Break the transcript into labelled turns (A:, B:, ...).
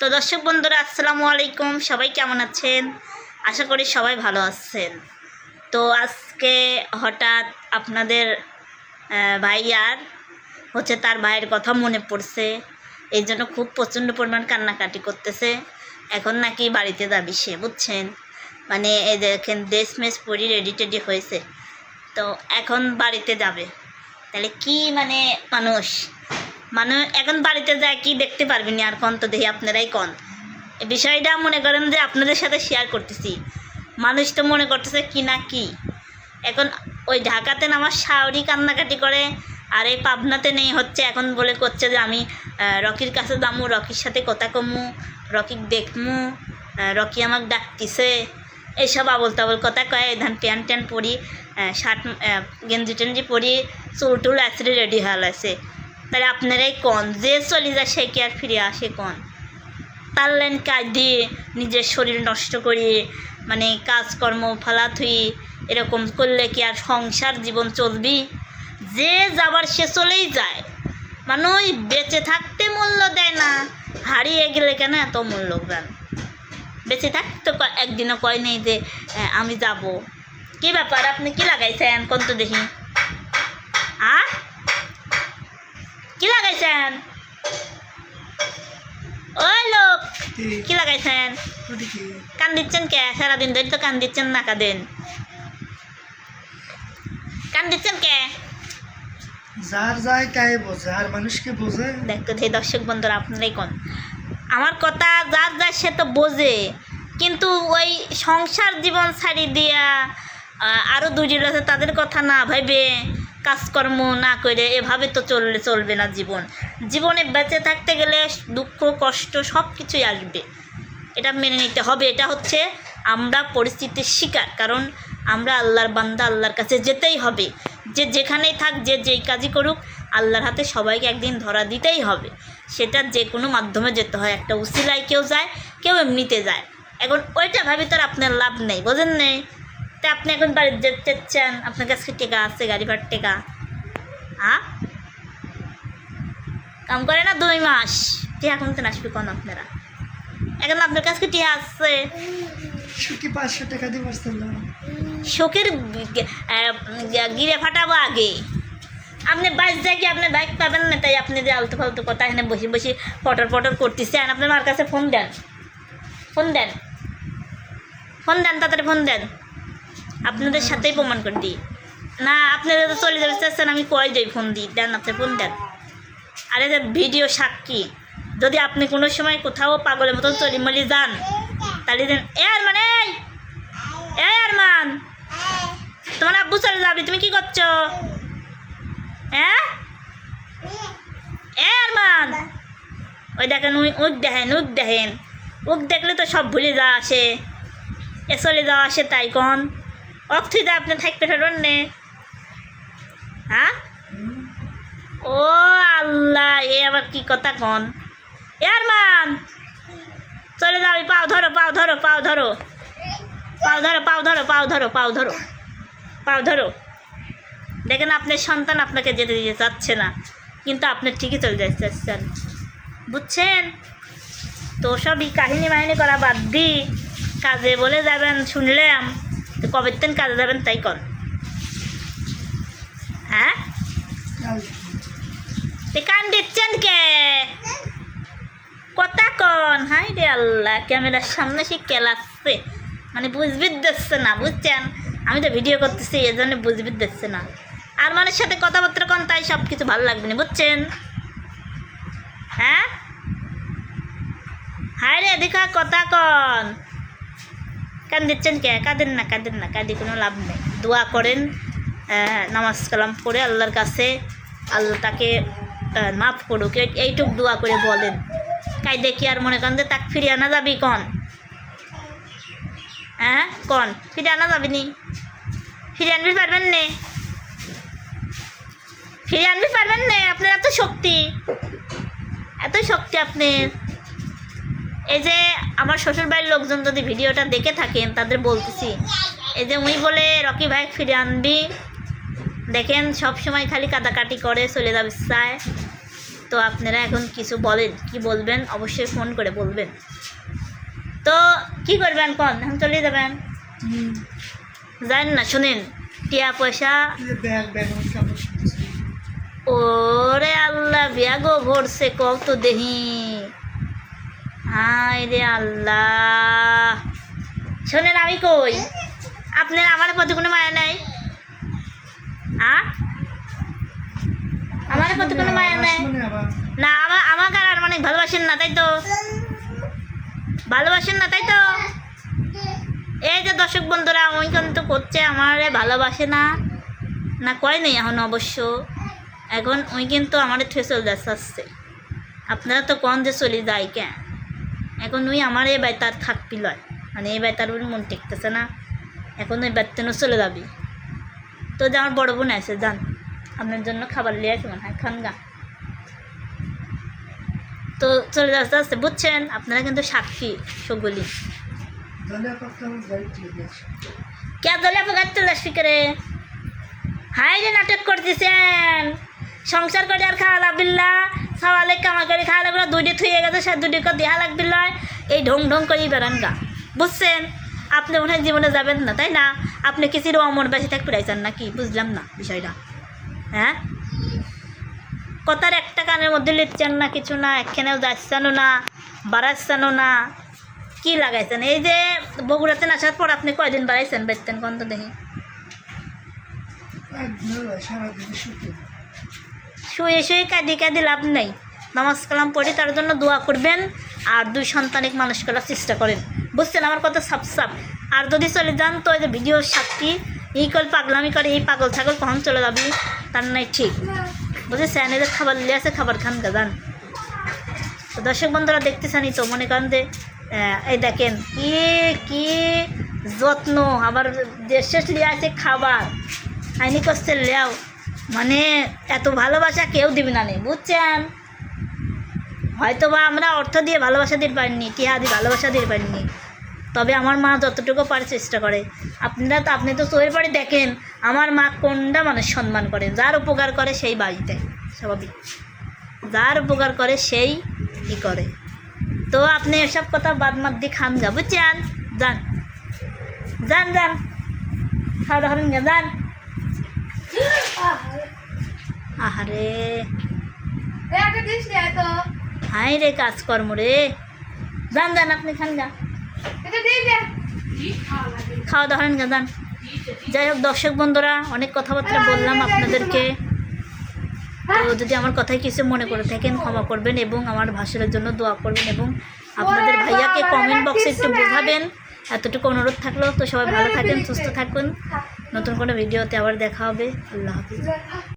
A: তো দর্শক বন্ধুরা, আসসালামু আলাইকুম। সবাই কেমন আছেন? আশা করি সবাই ভালো আছেন। তো আজকে হঠাৎ আপনাদের ভাইয়ার হচ্ছে তার ভাইয়ের কথা মনে পড়ছে। এই জন্য খুব প্রচণ্ড পরিমাণ কান্নাকাটি করতেছে। এখন নাকি বাড়িতে যাবি সে, বুঝছেন? মানে এই দেখেন দেশ মেস পরি রেডি টেডি হয়েছে। তো এখন বাড়িতে যাবে। তাহলে কি মানে মানুষ? মানে এখন বাড়িতে যায় কি দেখতে পারবেন আর কন তো দেখি আপনারাই কন। বিষয়টা মনে করেন যে আপনাদের সাথে শেয়ার করতেছি। মানুষ তো মনে করতেছে কি না কি। এখন ওই ঢাকাতে আমার শাওরি কান্নাকাটি করে, আর এই পাবনাতে নেই হচ্ছে, এখন বলে করছে যে আমি রকির কাছে যামু, রকির সাথে কথা কমু রকিক দেখমু রকি আমাকে ডাকতিছে। এইসব আবল তাবল কথা কয় ধান প্যান্ট ট্যান্ট পরি শার্ট গেঞ্জি টেঞ্জি পরি, চুল টুল আসলে রেডি হয়ে আছে তাহলে আপনারাই কন? যে চলে যায়, সে কি আর ফিরে আসে কন? তার লাইন কাজ দিয়ে নিজের শরীর নষ্ট করে মানে কাজকর্ম ফালা থুই এরকম করলে কি আর সংসার জীবন চলবি? যে যাবার সে চলেই যায়। মানে ওই বেঁচে থাকতে মূল্য দেয় না। হারিয়ে গেলে কেন এত মূল্য দেন? বেঁচে থাকতে একদিনও কয় নেই যে আমি যাব। কি ব্যাপার? আপনি কি লাগাইছেন? কোন তো দেখি। আ কি লাগাইছেন? ওই লোক কি? লাগাইছেন? কান দিচ্ছেন কে? সারাদিন ধরে তো কান দিচ্ছেন না কাঁদেন। কান দিচ্ছেন কে?
B: যার যায় তাই বোঝে আর মানুষকে বোঝে?
A: দেখতে সেই দর্শক বন্ধুরা আপনারাই কোন? আমার কথা যার যার সে তো বোঝে কিন্তু ওই সংসার জীবন ছাড়ি দিয়া আরও দুজন আছে তাদের কথা না ভেবে কাজকর্ম না করে এভাবে তো চললে চলবে না জীবন। জীবনে বেঁচে থাকতে গেলে দুঃখ, কষ্ট সব কিছুই আসবে। এটা মেনে নিতে হবে। এটা হচ্ছে আমরা পরিস্থিতির শিকার। কারণ আমরা আল্লাহর বান্দা, আল্লাহর কাছে যেতেই হবে। যে যেখানেই থাক, যে যেই কাজই করুক, আল্লাহর হাতে সবাইকে একদিন ধরা দিতেই হবে। সেটা যে কোনো মাধ্যমে যেতে হয়। একটা উসিলায় কেউ যায়, কেউ এমনিতে যায়। এখন ওইটা ভাবি তো আপনার লাভ নেই, বোঝেন নেই? তা আপনি এখন বাড়ি যেতে চান আপনার কাছে টেকা আছে গাড়ি ভাড়ার টেকা? হ্যাঁ কাম করে না দুই মাস। টিয়া কমতে আসবে কোন আপনারা? এখন আপনার কাছে টিয়া আছে?
B: সুখী পাঁচশো টাকা দিয়ে পারছিল
A: শোকের গিরে ফাটাবো আগে। আপনি বাইক যাই কি আপনি বাইক পাবেন না? তাই আপনি যে আলতু ফালতু কথা এখানে বসে বসে পটর পটর করতেছেন আপনার মার কাছে ফোন দেন। ফোন দেন। ফোন দেন তাড়াতাড়ি ফোন দেন। আপনাদের সাথেই প্রমাণ করে দিই। না, আপনারা তো চলে যাবে চাচ্ছেন আমি কয় যাই ফোন দিই। দেন আপনি ফোন দেন। আরে ভিডিও সাক্ষী। যদি আপনি কোনো সময় কোথাও পাগলের মতন চলিমলি যান, তাহলে দেন, এ আর মানে এ আর মান তোমার আব্বু চলে যাবি, তুমি কি করছ? হ্যাঁ এ আর মান ওই দেখেন উই উক দেখেন উক দেখেন। উক দেখলে তো সব ভুলে যাওয়া আসে। এ চলে যাওয়া আসে তাই কন? অক থুই দা, আপনি থাকতে ফেরন নে। হ্যাঁ? ও আল্লাহ, এ আবার কি কথা কন? এ আর মান চলে যাবি পাও ধরো পাও ধরো পাও ধরো। পাও ধরো পাও ধরো পাও ধরো পাও ধরো। পাও ধরো। দেখেন, আপনার সন্তান আপনাকে যেতে দিতে চাচ্ছে না। কিন্তু আপনি ঠিকই চলে যেতে চাচ্ছেন বুঝছেন? তো সবই কাহিনী মাহিনী করা বাদ দি। কাজে বলে যাবেন, শুনলাম। তো কবে দিন কাজে যাবেন তাই কর হ্যাঁ কান দিচ্ছেন কে? কথা কন। হাই রে আল্লাহ, ক্যামেরার সামনে সে কেলাচ্ছে। মানে বুঝবি দিচ্ছে না, বুঝছেন? আমি তো ভিডিও করতেছি এই জন্য বুঝবি দিচ্ছে না। আর মানুষের সাথে কথাবার্তা কন, তাই সব কিছু ভালো লাগবে না, বুঝছেন? হ্যাঁ? হাই রে, দেখা, কথা কন। কান দিচ্ছেন কে? কাঁদেন না কাঁদেন না কাঁদি কোনো লাভ নেই। দোয়া করেন নামাজ কালাম করে আল্লাহর কাছে আল্লাহ তাকে মাফ করুক। এইটুক দোয়া করে বলেন। কাই দেখি আর মনে করেন যে তাকে ফিরে আনা যাবি কন? হ্যাঁ? কন? ফিরে আনা যাবি নি? ফিরে আনবি পারবেন নে? ফিরে আনবি পারবেন নে? আপনার এত শক্তি। এত শক্তি আপনার। এই যে আমার শ্বশুর বাড়ির লোকজন যদি ভিডিওটা দেখে থাকেন, তাদের বলতেছি, এই যে উনি বলে, রকি ভাই, ফিরে আনবি। দেখেন, সব সময় খালি কাটাকাটি করে চলে যাবে চায় তো আপনারা এখন কিছু বলেন কি বলবেন? অবশ্যই ফোন করে বলবেন। তো কি করবেন কন? এখন চলে যাবেন? জানেন না, শুনেন, টিয়া পয়সা। ওরে আল্লাহ ব্যাগও ভরছে, কত দেহি। হায় রে আল্লাহ। শোনেন, আমি কই? আপনার আমার প্রতি কোনো মায়া নাই? আ? আমার প্রতি কোনো মায়া নাই?
B: মানে
A: না আমার আমাকে আর অনেক ভালোবাসেন না, তাই তো? ভালোবাসেন না, তাই তো? এই যে দর্শক বন্ধুরা ওই কিন্তু করছে, আমারে ভালোবাসে না না কয় নেই এখন অবশ্য। এখন ওই কিন্তু আমার চলে যাচ্ছে, আসছে। আপনারা তো কন যে চলে যায় কেন? এখন ওই আমার এই বাড়িতে আর থাকবি লয়। মানে এই বাড়িতে আর মন টেকতেছে না। এখন ওই বাড়িতে চলে যাবি। তো যে আমার বড় বোন আছে যান আপনার জন্য খাবার নিয়ে আসে মনে হয়, খান গা। তো চলে যাচ্ছে আসতে বুঝছেন? আপনারা কিন্তু সাক্ষী, সগুলি। কে দলে আপনার চলে করে হাই রে? নাটক করতেছেন। সংসার করে আর খাওয়া লাগবিল্লা সওয়ালে কামা করে খাওয়া লাগবে দুইটি থুয়ে গেছে, সে দুটি দেহা লাগবিল এই ঢং ঢং করেই বেড়ান গা। বুঝছেন? আপনি মনে জীবনে যাবেন না, তাই না? আপনি কিছুর অমর বেশি থাকতে পাইছেন নাকি? বুঝলাম না বিষয়টা। হ্যাঁ? কথার একটা কানের মধ্যে লিখছেন না কিছু না, একখানেও যাচ্ছেনও না, বাড়াচ্ছেনও না। কি লাগাইছেন? এই যে বগুড়াতে আসার পর আপনি কয়দিন বাড়াইছেন বেচতেন কোন তো দেখি শুয়ে শুয়ে কাঁদি কাঁদি লাভ নেই। নামাজ কালাম পড়ে তার জন্য দোয়া করবেন আর দুই সন্তানিক মানুষ করার চেষ্টা করেন। বুঝছেন আমার কথা সাপ সাপ আর যদি চলে যান তো এই যে ভিডিওর সাক্ষী, এই কল পাগলামি করে, এই পাগল ছাগল কখন চলে যাবি? তার নাই ঠিক। বুঝেছেন? এদের খাবার লিয়ে আছে খাবার খান গাজান তো দর্শক বন্ধুরা দেখতেছেনই তো, মনে করেন যে এই দেখেন কি কি যত্ন। আবার দেশে লিয়ে আছে খাবার। আইনি করছে লেও। মানে এত ভালোবাসা কেউ দিবে না নেই বুঝছেন? হয়তো বা আমরা অর্থ দিয়ে ভালোবাসা দিতে পারিনি, টিহা দিয়ে ভালোবাসা দিতে পারিনি। তবে আমার মা যতটুকু পারে চেষ্টা করে। আপনারা তো আপনি তো চোখের পরে দেখেন, আমার মা কোনটা মানুষ সম্মান করে যার উপকার করে সেই বাড়িতে, স্বাভাবিক। যার উপকার করে সেই ই করে। তো আপনি এসব কথা বাদ মাত দিয়ে খান গা, বুঝছেন? যান। যান যান। খাওয়া দাওয়া যান। আহারে। হাই রে কাজকর্ম রে। যান যান আপনি খান গা খাওয়া দাওয়া গা যান যাই হোক দর্শক বন্ধুরা অনেক কথাবার্তা বললাম আপনাদেরকে। তো যদি আমার কথায় কিছু মনে করে থাকেন ক্ষমা করবেন এবং আমার ভাষণের জন্য দোয়া করবেন এবং আপনাদের ভাইয়াকে কমেন্ট বক্সে একটু বোঝাবেন। এতটুকু অনুরোধ থাকল। তো সবাই ভালো থাকেন সুস্থ থাকুন। নতুন কোনো ভিডিওতে আবার দেখা হবে। আল্লাহ হাফিজ।